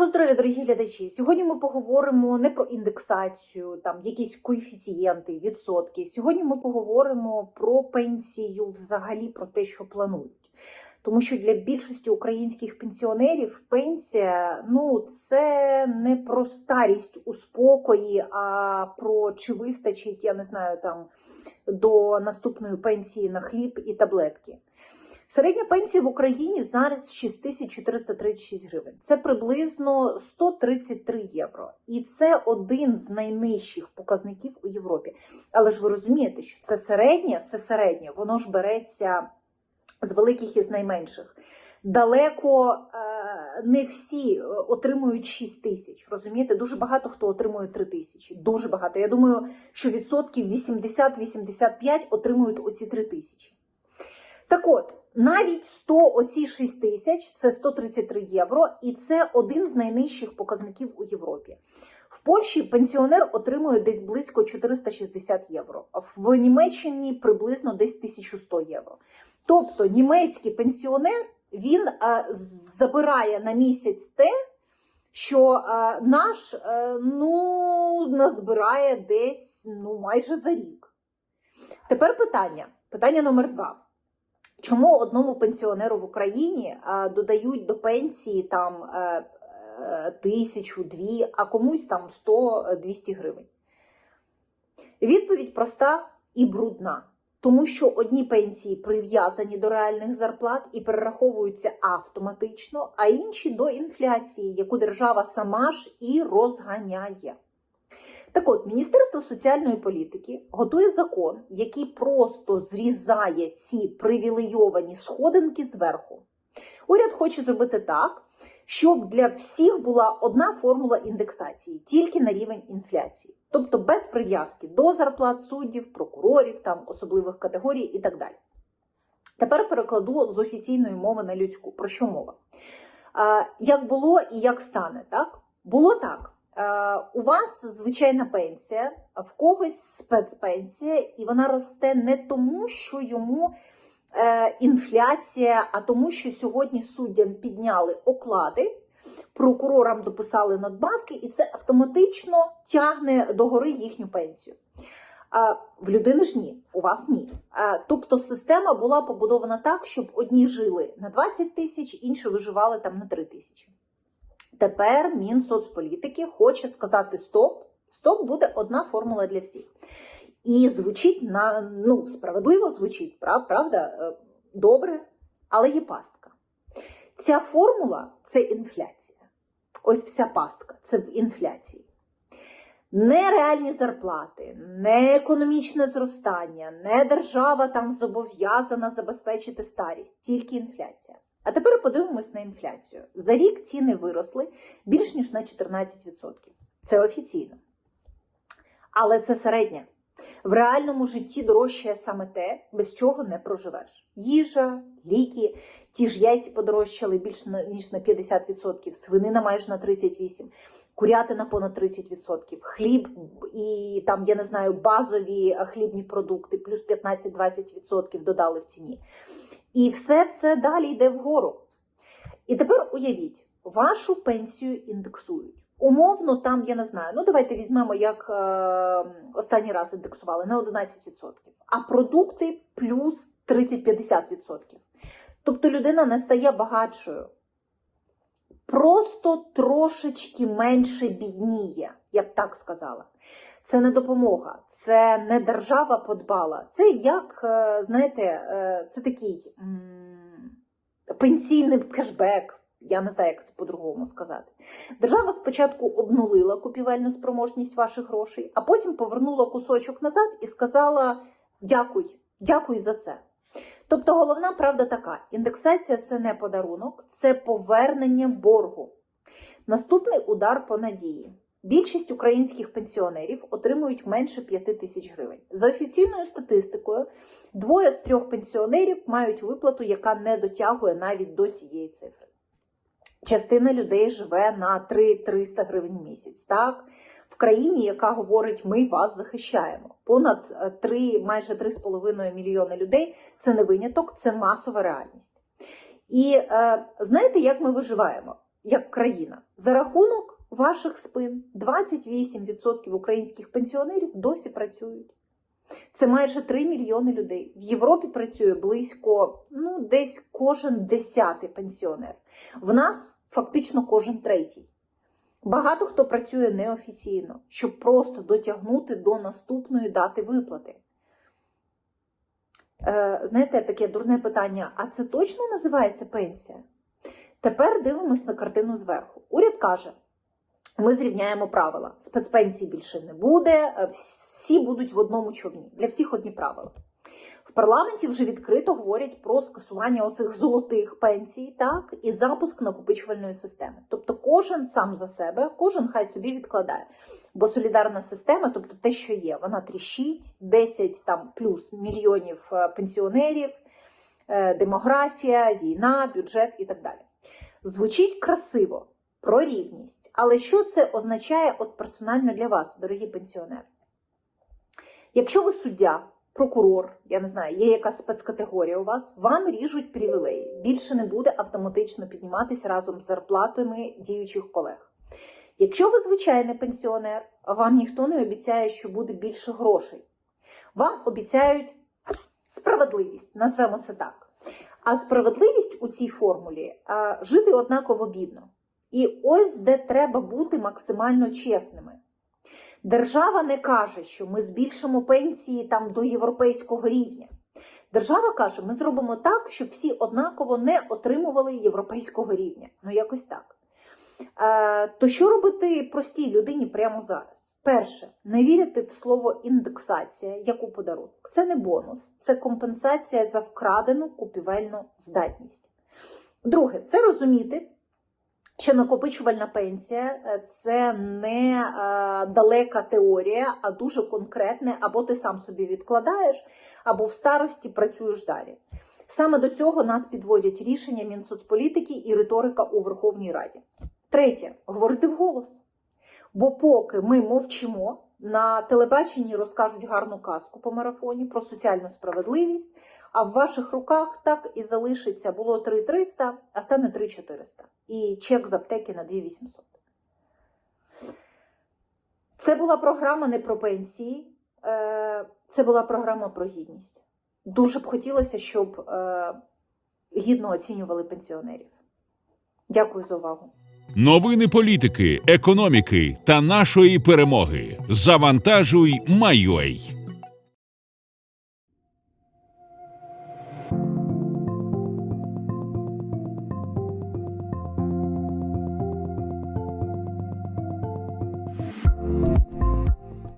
Доброго здоров'я, дорогі глядачі. Сьогодні ми поговоримо не про індексацію, там якісь коефіцієнти, відсотки. Сьогодні ми поговоримо про пенсію, взагалі про те, що планують. Тому що для більшості українських пенсіонерів пенсія ну це не про старість у спокої, а про чи вистачить, я не знаю, там до наступної пенсії на хліб і таблетки. Середня пенсія в Україні зараз 6436 гривень. Це приблизно 133 євро. І це один з найнижчих показників у Європі. Але ж ви розумієте, що це середнє, це середнє, воно ж береться з великих і з найменших. Далеко е, не всі е, отримують 6 тисяч. Розумієте, дуже багато хто отримує 3 тисячі. Дуже багато. Я думаю, що відсотків 80-85 отримують оці 3 тисячі. Так от, навіть 100 оці 6 тисяч це 133 євро, і це один з найнижчих показників у Європі. В Польщі пенсіонер отримує десь близько 460 євро, в Німеччині приблизно десь 1100 євро. Тобто німецький пенсіонер він а, забирає на місяць те, що а, наш а, ну, назбирає десь ну, майже за рік. Тепер питання. Питання номер два. Чому одному пенсіонеру в Україні а, додають до пенсії там е, е, тисячу, дві, а комусь там 100-200 гривень? Відповідь проста і брудна. Тому що одні пенсії прив'язані до реальних зарплат і перераховуються автоматично, а інші до інфляції, яку держава сама ж і розганяє. Так от, Міністерство соціальної політики готує закон, який просто зрізає ці привілейовані сходинки зверху. Уряд хоче зробити так, щоб для всіх була одна формула індексації, тільки на рівень інфляції, тобто без прив'язки до зарплат суддів, прокурорів, там особливих категорій і так далі. Тепер перекладу з офіційної мови на людську. Про що мова? Як було і як стане, так? Було так. Е, у вас звичайна пенсія, в когось спецпенсія, і вона росте не тому, що йому е, інфляція, а тому, що сьогодні суддям підняли оклади, прокурорам дописали надбавки, і це автоматично тягне догори їхню пенсію. В людини ж ні, у вас ні. Тобто система була побудована так, щоб одні жили на 20 тисяч, інші виживали там на 3 тисячі. Тепер Мінсоцполітики хоче сказати стоп. Стоп буде одна формула для всіх. І звучить на ну, справедливо звучить, прав, правда, е, добре, але є пастка. Ця формула це інфляція. Ось вся пастка це в інфляції. Не реальні зарплати, не економічне зростання, не держава там зобов'язана забезпечити старість, тільки інфляція. А тепер подивимось на інфляцію. За рік ціни виросли більш ніж на 14%. Це офіційно. Але це середнє. В реальному житті дорожчає саме те, без чого не проживеш. Їжа, ліки, ті ж яйці подорожчали більш ніж на 50%, свинина майже на 38%, курятина понад 30%, хліб і там, я не знаю, базові хлібні продукти, плюс 15-20% додали в ціні. І все все далі йде вгору. І тепер уявіть, вашу пенсію індексують. Умовно, там, я не знаю, ну давайте візьмемо, як е, останній раз індексували на 11%, а продукти плюс 30-50%. Тобто людина не стає багатшою. Просто трошечки менше бідніє, я б так сказала. Це не допомога, це не держава подбала. Це як, е, знаєте, е, це такий пенсійний кешбек. Я не знаю, як це по-другому сказати. Держава спочатку обнулила купівельну спроможність ваших грошей, а потім повернула кусочок назад і сказала: дякуй, дякуй за це. Тобто, головна правда така: індексація це не подарунок, це повернення боргу. Наступний удар по надії. Більшість українських пенсіонерів отримують менше 5 тисяч гривень. За офіційною статистикою, двоє з трьох пенсіонерів мають виплату, яка не дотягує навіть до цієї цифри. Частина людей живе на 3-300 гривень в місяць. Так? Країні, яка говорить, ми вас захищаємо. Понад 3, майже 3,5 мільйони людей це не виняток, це масова реальність. І е, знаєте, як ми виживаємо? як країна. За рахунок ваших спин 28% українських пенсіонерів досі працюють. Це майже 3 мільйони людей. В Європі працює близько ну, десь кожен десятий пенсіонер. В нас фактично кожен третій. Багато хто працює неофіційно, щоб просто дотягнути до наступної дати виплати. Е, знаєте, таке дурне питання: а це точно називається пенсія? Тепер дивимось на картину зверху. Уряд каже: ми зрівняємо правила. Спецпенсій більше не буде, е, всі будуть в одному човні. Для всіх одні правила. В парламенті вже відкрито говорять про скасування оцих золотих пенсій, так, і запуск накопичувальної системи. Тобто кожен сам за себе, кожен хай собі відкладає. Бо солідарна система, тобто те, що є, вона тріщить, 10 там плюс мільйонів е, пенсіонерів, е, демографія, війна, бюджет і так далі. Звучить красиво про рівність. Але що це означає от персонально для вас, дорогі пенсіонери? Якщо ви суддя, прокурор, я не знаю, є якась спецкатегорія у вас, вам ріжуть привілеї. Більше не буде автоматично підніматися разом з зарплатами діючих колег. Якщо ви звичайний пенсіонер, вам ніхто не обіцяє, що буде більше грошей. Вам обіцяють справедливість, назвемо це так. А справедливість у цій формулі жити однаково бідно. І ось де треба бути максимально чесними. Держава не каже, що ми збільшимо пенсії там до європейського рівня. Держава каже, ми зробимо так, щоб всі однаково не отримували європейського рівня. Ну, якось так. Е, то що робити простій людині прямо зараз? Перше, не вірити в слово індексація як у подарунок. Це не бонус, це компенсація за вкрадену купівельну здатність. Друге, це розуміти, що накопичувальна пенсія е, це не е, далека теорія, а дуже конкретне, або ти сам собі відкладаєш, або в старості працюєш далі. Саме до цього нас підводять рішення Мінсоцполітики і риторика у Верховній Раді. Третє говорити вголос. Бо поки ми мовчимо, на телебаченні розкажуть гарну казку по марафоні про соціальну справедливість, а в ваших руках так і залишиться було 3300, а стане 3400. І чек з аптеки на 2800. Це була програма не про пенсії, е, це була програма про гідність. Дуже б хотілося, щоб е, гідно оцінювали пенсіонерів. Дякую за увагу. Новини політики, економіки та нашої перемоги. Завантажуй, Майой.